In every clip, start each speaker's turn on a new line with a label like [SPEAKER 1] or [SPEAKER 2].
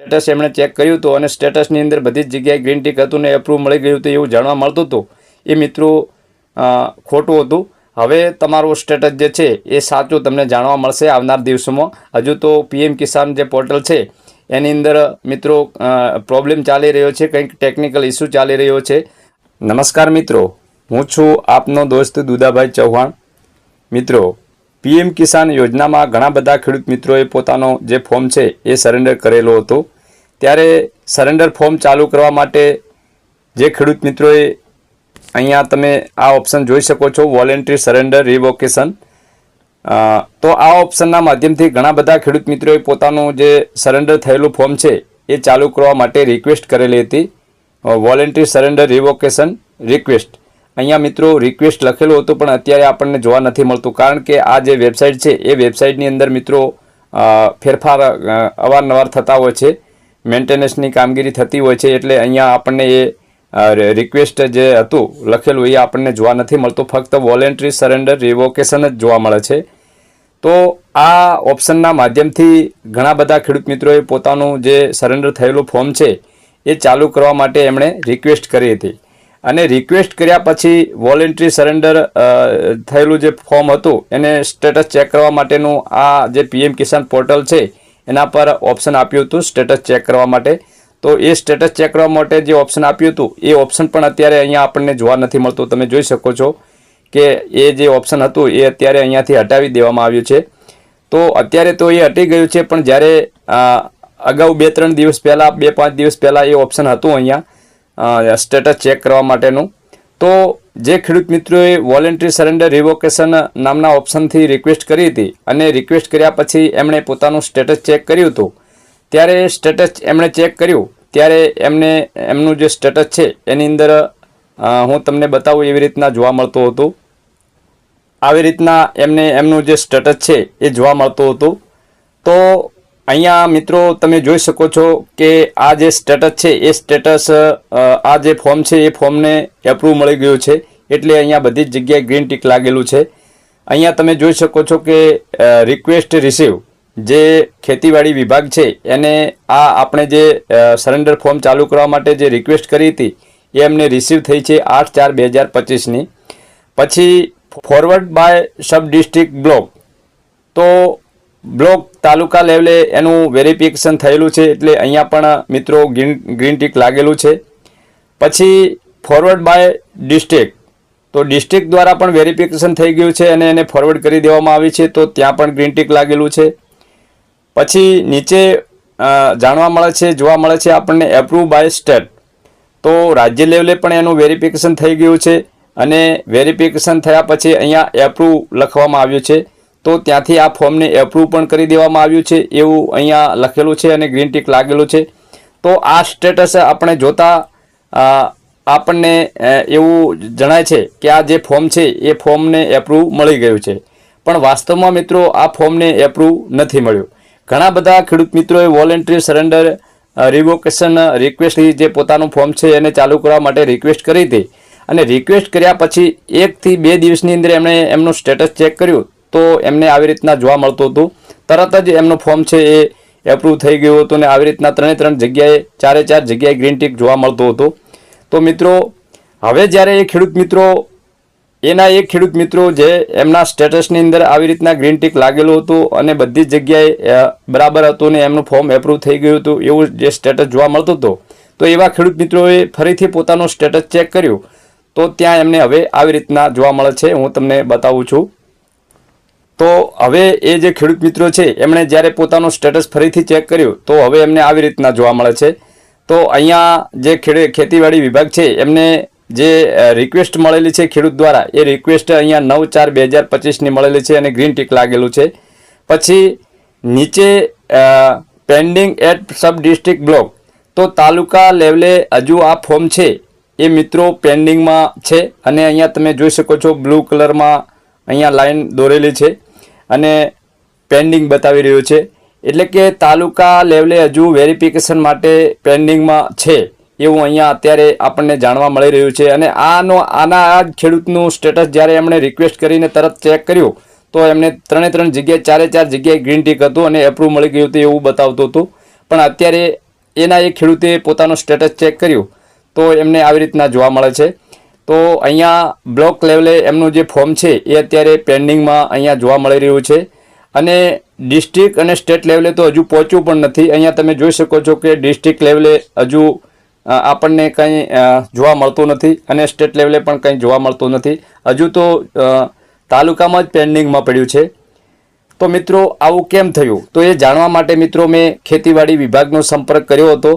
[SPEAKER 1] Status એમણે check કર્યું હતું અને સ્ટેટસની અંદર બધી જ જગ્યાએ ગ્રીન ટીક હતું ને એપ્રુવ મળી ગયું હતું એવું જાણવા મળતું હતું. એ મિત્રો ખોટું હતું. હવે તમારું સ્ટેટસ જે છે એ સાચું તમને જાણવા મળશે આવનાર દિવસોમાં. હજુ તો પીએમ કિસાન જે પોર્ટલ છે, એની અંદર, મિત્રો પ્રોબ્લેમ ચાલી રહ્યો છે, કંઈક ટેકનિકલ ઇસ્યુ ચાલી રહ્યો છે. નમસ્કાર મિત્રો, હું છું આપનો દોસ્ત દુદાભાઈ ચૌહાણ. મિત્રો પીએમ કિસાન યોજનામાં ઘણા બધા ખેડૂત મિત્રોએ પોતાનો જે ફોર્મ છે એ સરેન્ડર કરેલો હતો. ત્યારે સરેન્ડર ફોર્મ ચાલુ કરવા માટે જે ખેડૂત મિત્રોએ અહીંયા તમે આ ઓપ્શન જોઈ શકો છો, વોલેન્ટરી સરેન્ડર, રિવોકેશન. તો આ ઓપ્શનના માધ્યમથી ઘણા બધા ખેડૂત મિત્રોએ પોતાનું જે સરેન્ડર થયેલું ફોર્મ છે એ ચાલુ કરવા માટે રિક્વેસ્ટ કરેલી હતી. Voluntary surrender, revocation, request. અહીંયા મિત્રો રિક્વેસ્ટ લખેલું હતું, પણ અત્યારે આપણને જોવા નથી મળતું. કારણ કે આ જે વેબસાઇટ છે, એ વેબસાઇટની અંદર મિત્રો ફેરફાર અવારનવાર થતા હોય છે. મેન્ટેનન્સની કામગીરી થતી હોય છે, એટલે અહીંયા આપણને એ રિક્વેસ્ટ જે હતું, લખેલું, એ આપણને જોવા નથી મળતું. ફક્ત વોલેન્ટરી સરેન્ડર રિવોકેશન જ જોવા મળે છે. તો આ ઓપ્શનના માધ્યમથી ઘણા બધા ખેડૂત મિત્રોએ પોતાનું જે સરેન્ડર થયેલું ફોર્મ છે, એ ચાલુ કરવા માટે એમણે રિક્વેસ્ટ કરી હતી. અને રિક્વેસ્ટ કર્યા પછી વોલેન્ટરી સરેન્ડર થયેલું જે ફોર્મ હતું, એને સ્ટેટસ ચેક કરવા માટેનું આ જે પીએમ કિસાન પોર્ટલ છે, એના પર ઓપ્શન આપ્યું હતું સ્ટેટસ ચેક કરવા માટે. તો એ સ્ટેટસ ચેક કરવા માટે જે ઓપ્શન આપ્યું હતું, એ ઓપ્શન પણ અત્યારે અહીંયા આપણને જોવા નથી મળતું. તમે જોઈ શકો છો કે એ જે ઓપ્શન હતું, એ અત્યારે અહીંયાથી હટાવી દેવામાં આવ્યું છે. તો અત્યારે તો એ હટી ગયું છે, પણ જ્યારે અગાઉ બે ત્રણ દિવસ પહેલાં, બે પાંચ દિવસ પહેલાં એ ઓપ્શન હતું અહીંયા. સ્ટેટસ ચેક કરવા માટેનું. તો જે ખેડૂત મિત્રોએ વોલેન્ટરી સરેન્ડર રિવોકેશન નામના ઓપ્શનથી રિક્વેસ્ટ કરી હતી અને રિક્વેસ્ટ કર્યા પછી એમણે પોતાનું સ્ટેટસ ચેક કર્યું હતું. ત્યારે સ્ટેટસ એમણે ચેક કર્યું, ત્યારે એમને, એમનું જે સ્ટેટસ છે એની અંદર હું તમને બતાવું એવી રીતના જોવા મળતું હતું. આવી રીતના એમને, એમનું જે સ્ટેટસ છે એ જોવા મળતું હતું. તો અહીંયા મિત્રો તમે જોઈ શકો છો કે આ જે સ્ટેટસ છે, એ સ્ટેટસ આ જે ફોર્મ છે, એ ફોર્મને એપ્રુવ મળી ગયું છે. એટલે અહીંયા બધી જ જગ્યાએ ગ્રીન ટીક લાગેલું છે. અહીંયા તમે જોઈ શકો છો કે રિક્વેસ્ટ રિસીવ જે ખેતીવાડી વિભાગ છે, એને આ આપણે જે સરેન્ડર ફોર્મ ચાલુ કરવા માટે જે રિક્વેસ્ટ કરી હતી, એ એમને રિસીવ થઈ છે આઠ ચાર બે હજાર પચીસની. પછી forward by sub district block તો બ્લોક તાલુકા લેવલે એનું વેરિફિકેશન થયેલું છે એટલે અહીંયા પણ મિત્રો ગ્રીન ગ્રીન ટીક લાગેલું છે. પછી ફોરવર્ડ બાય ડિસ્ટ્રિક્ટ તો ડિસ્ટ્રિક્ટ દ્વારા પણ વેરિફિકેશન થઈ ગયું છે અને એને ફોરવર્ડ કરી દેવામાં આવી છે તો ત્યાં પણ ગ્રીન ટીક લાગેલું છે. પછી નીચે જાણવા મળે છે, જોવા મળે છે આપણને એપ્રુવ બાય સ્ટેટ તો રાજ્ય લેવલે પણ એનું વેરિફિકેશન થઈ ગયું છે અને વેરિફિકેશન થયા પછી અહીંયા એપ્રુવ લખવામાં આવ્યું છે. તો ત્યાંથી આ ફોર્મને એપ્રુવ પણ કરી દેવામાં આવ્યું છે, એવું અહીંયા લખેલું છે અને ગ્રીન ટીક લાગેલું છે. તો આ સ્ટેટસ આપણે જોતા આપણને એવું જણાય છે કે આ જે ફોર્મ છે, એ ફોર્મને એપ્રુવ મળી ગયું છે. પણ વાસ્તવમાં મિત્રો, આ ફોર્મને એપ્રુવ નથી મળ્યું. ઘણા બધા ખેડૂત મિત્રોએ વોલેન્ટરી સરેન્ડર રિવોકેશન રિક્વેસ્ટ જે પોતાનું ફોર્મ છે, એને ચાલુ કરવા માટે રિક્વેસ્ટ કરી હતી. અને રિક્વેસ્ટ કર્યા પછી એકથી બે દિવસની અંદર એમણે એમનું સ્ટેટસ ચેક કર્યું. તો એમને આવી રીતના જોવા મળતું હતું. તરત જ એમનું ફોર્મ છે એ એપ્રુવ થઈ ગયું હતું અને આવી રીતના ત્રણે ત્રણ જગ્યાએ ચારે ચાર જગ્યાએ ગ્રીન ટીક જોવા મળતું હતું. તો મિત્રો, હવે જ્યારે એ ખેડૂત મિત્રો, એના એક ખેડૂત મિત્રો જે એમના સ્ટેટસની અંદર આવી રીતના ગ્રીન ટીક લાગેલું હતું અને બધી જ જગ્યાએ બરાબર હતું ને એમનું ફોર્મ એપ્રુવ થઈ ગયું હતું એવું જે સ્ટેટસ જોવા મળતું હતું, તો એવા ખેડૂત મિત્રોએ ફરીથી પોતાનું સ્ટેટસ ચેક કર્યું. તો ત્યાં એમને હવે આવી રીતના જોવા મળે છે. હું તમને બતાવું છું. તો હવે એ જે ખેડૂત મિત્રો છે, એમણે જ્યારે પોતાનું સ્ટેટસ ફરીથી ચેક કર્યું, તો હવે એમને આવી રીતના જોવા મળે છે. તો અહીંયા જે ખેડૂત ખેતીવાડી વિભાગ છે, એમને જે રિક્વેસ્ટ મળેલી છે ખેડૂત દ્વારા, એ રિક્વેસ્ટ અહીંયા નવ ચાર બે હજાર પચીસની મળેલી છે અને ગ્રીન ટીક લાગેલું છે. પછી નીચે pending at sub district block તો તાલુકા લેવલે હજુ આ ફોર્મ છે, એ મિત્રો પેન્ડિંગમાં છે. અને અહીંયા તમે જોઈ શકો છો બ્લુ કલરમાં અહીંયા લાઈન દોરેલી છે. અને પેન્ડિંગ બતાવી રહ્યું છે. એટલે કે તાલુકા લેવલે હજુ વેરિફિકેશન માટે પેન્ડિંગમાં છે એવું અહીંયા અત્યારે આપણને જાણવા મળી રહ્યું છે. અને આનો, આના આ ખેડૂતનું સ્ટેટસ જ્યારે એમણે રિક્વેસ્ટ કરીને તરત ચેક કર્યું, તો એમને ત્રણે ત્રણ જગ્યાએ, ચારે ચાર જગ્યાએ ગ્રીન ટીક હતું અને એપ્રુવ મળી ગયું હતું એવું બતાવતું હતું. પણ અત્યારે એના એ ખેડૂતે પોતાનો સ્ટેટસ ચેક કર્યું, તો એમને આવી રીતના જોવા મળે છે. તો અહીંયા બ્લોક લેવલે એમનું જે ફોર્મ છે એ અત્યારે પેન્ડિંગમાં અહીંયા જોવા મળી રહ્યું છે. અને ડિસ્ટ્રિક્ટ અને સ્ટેટ લેવલે તો હજુ પહોંચ્યું પણ નથી. અહીંયા તમે જોઈ શકો છો કે ડિસ્ટ્રિક્ટ લેવલે હજુ આપણને કંઈ જોવા મળતું નથી અને સ્ટેટ લેવલે પણ કંઈ જોવા મળતું નથી. હજુ તો તાલુકામાં જ પેન્ડિંગમાં પડ્યું છે. તો મિત્રો, આવું કેમ થયું? તો એ જાણવા માટે મિત્રો મેં ખેતીવાડી વિભાગનો સંપર્ક કર્યો હતો.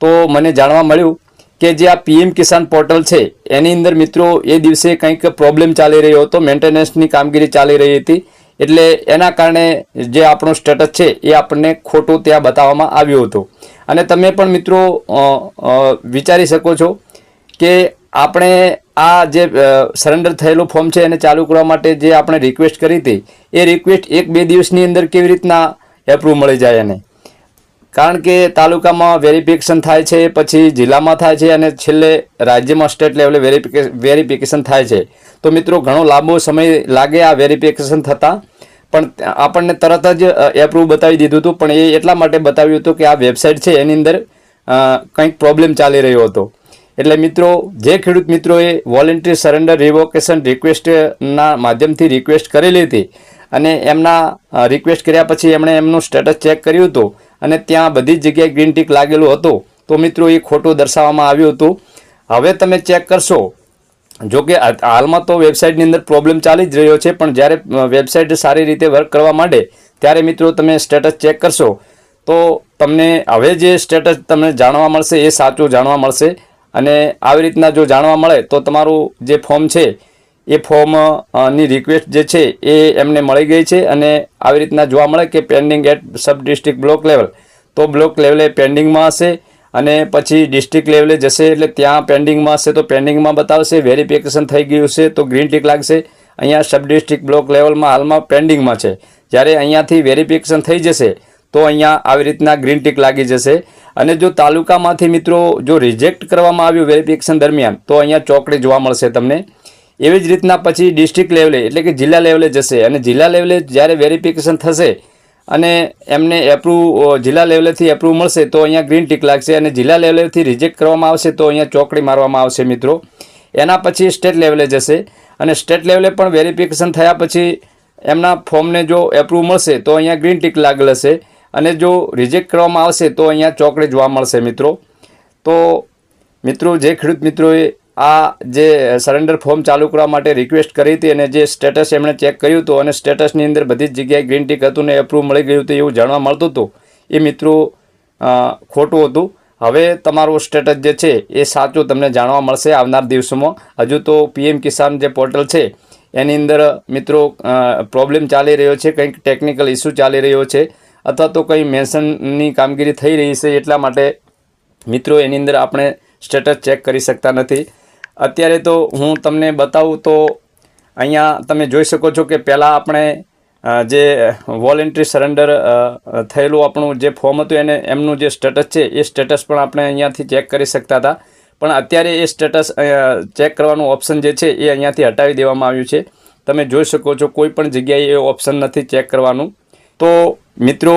[SPEAKER 1] તો મને જાણવા મળ્યું કે જે આ પીએમ કિસાન પોર્ટલ છે, એની અંદર મિત્રો એ દિવસે કંઈક પ્રોબ્લેમ ચાલી રહ્યો હતો મેન્ટેનન્સની કામગીરી ચાલી રહી હતી. એટલે એના કારણે જે આપણું સ્ટેટસ છે, એ આપણને ખોટું ત્યાં બતાવવામાં આવ્યું હતું. અને તમે પણ મિત્રો વિચારી શકો છો કે આપણે આ જે સરેન્ડર થયેલું ફોર્મ છે, એને ચાલુ કરવા માટે જે આપણે રિક્વેસ્ટ કરી હતી, એ રિક્વેસ્ટ એક બે દિવસની અંદર કેવી રીતના એપ્રુવ મળી જાય એને? કારણ કે તાલુકામાં વેરિફિકેશન થાય છે, પછી જિલ્લામાં થાય છે અને છેલ્લે રાજ્યમાં સ્ટેટ લેવલે વેરિફિકેશન થાય છે. તો મિત્રો, ઘણો લાંબો સમય લાગે આ વેરિફિકેશન થતાં. પણ આપણને તરત જ એપ્રુવ બતાવી દીધું હતું. પણ એ એટલા માટે બતાવ્યું હતું કે આ વેબસાઇટ છે, એની અંદર કંઈક પ્રોબ્લેમ ચાલી રહ્યો હતો. એટલે મિત્રો, જે ખેડૂત મિત્રોએ વોલેન્ટરી સરેન્ડર રિવોકેશન રિક્વેસ્ટના માધ્યમથી રિક્વેસ્ટ કરેલી હતી અને એમના રિક્વેસ્ટ કર્યા પછી એમણે એમનું સ્ટેટસ ચેક કર્યું હતું. અને ત્યાં બધી જ જગ્યાએ ગ્રીન ટીક લાગેલું હતું. તો મિત્રો, એ ખોટું દર્શાવવામાં આવ્યું હતું. હવે તમે ચેક કરશો. જો કે હાલમાં તો વેબસાઇટની અંદર પ્રોબ્લેમ ચાલી જ રહ્યો છે, પણ જ્યારે વેબસાઇટ સારી રીતે વર્ક કરવા માંડે, ત્યારે મિત્રો તમે સ્ટેટસ ચેક કરશો. તો તમને હવે જે સ્ટેટસ તમને જાણવા મળશે, એ સાચું જાણવા મળશે. અને આવી રીતના જો જાણવા મળે, તો તમારું જે ફોર્મ છે એ ફોર્મની રિક્વેસ્ટ જે છે એ એમને મળી ગઈ છે અને આવી રીતના જોવા મળે કે pending at sub district block level તો બ્લોક લેવલે પેન્ડિંગમાં હશે અને પછી ડિસ્ટ્રિક્ટ લેવલે જશે એટલે ત્યાં પેન્ડિંગમાં હશે તો પેન્ડિંગમાં બતાવશે વેરિફિકેશન થઈ ગયું છે તો ગ્રીન ટીક લાગશે. અહીંયા સબ ડિસ્ટ્રિક્ટ બ્લોક લેવલમાં હાલમાં પેન્ડિંગમાં છે. જ્યારે અહીંયાથી વેરિફિકેશન થઈ જશે તો અહીંયા આવી રીતના ગ્રીન ટીક લાગી જશે. અને જો તાલુકામાંથી મિત્રો જો રિજેક્ટ કરવામાં આવ્યું વેરિફિકેશન દરમિયાન, તો અહીંયા ચોકડી જોવા મળશે તમને. એવી જ રીતના પછી ડિસ્ટ્રિક્ટ લેવલે એટલે કે જિલ્લા લેવલે જશે. અને જિલ્લા લેવલે જ્યારે વેરિફિકેશન થશે અને એમને એપ્રુવ જિલ્લા લેવલેથી એપ્રુવ મળશે, તો અહીંયા ગ્રીન ટીક લાગશે. અને જિલ્લા લેવલેથી રિજેક્ટ કરવામાં આવશે, તો અહીંયા ચોકડી મારવામાં આવશે મિત્રો. એના પછી સ્ટેટ લેવલે જશે. અને સ્ટેટ લેવલે પણ વેરિફિકેશન થયા પછી એમના ફોર્મને જો એપ્રુવ મળશે, તો અહીંયા ગ્રીન ટીક લાગેલ હશે અને જો રિજેક્ટ કરવામાં આવશે, તો અહીંયા ચોકડી જોવા મળશે મિત્રો. તો મિત્રો, જે ખેડૂત મિત્રોએ આ જે સરેન્ડર ફોર્મ ચાલુ કરવા માટે રિક્વેસ્ટ કરી હતી અને જે સ્ટેટસ એમણે ચેક કર્યું હતું અને સ્ટેટસની અંદર બધી જ જગ્યાએ ગ્રીન ટીક હતું ને એપ્રુવ મળી ગયું હતું એવું જાણવા મળતું હતું. એ મિત્રો ખોટું હતું. હવે તમારું સ્ટેટસ જે છે એ સાચું તમને જાણવા મળશે આવનાર દિવસોમાં. હજુ તો પીએમ કિસાન જે પોર્ટલ છે, એની અંદર, મિત્રો પ્રોબ્લેમ ચાલી રહ્યો છે, કંઈક ટેકનિકલ ઇસ્યુ ચાલી રહ્યો છે, અથવા તો કંઈ મેન્શનની કામગીરી થઈ રહી છે એટલા માટે મિત્રો એની અંદર આપણે સ્ટેટસ ચેક કરી શકતા નથી. અત્યારે તો હું તમને બતાવું તો અહીંયા તમે જોઈ શકો છો કે પહેલાં આપણે જે વોલેન્ટરી સરેન્ડર થયેલું આપણું જે ફોર્મ હતું એને, એમનું જે સ્ટેટસ છે, એ સ્ટેટસ પણ આપણે અહીંયાથી ચેક કરી શકતા હતા. પણ અત્યારે એ સ્ટેટસ ચેક કરવાનું ઓપ્શન જે છે, એ અહીંયાથી હટાવી દેવામાં આવ્યું છે. તમે જોઈ શકો છો કોઈ પણ જગ્યાએ એ ઓપ્શન નથી ચેક કરવાનું. તો મિત્રો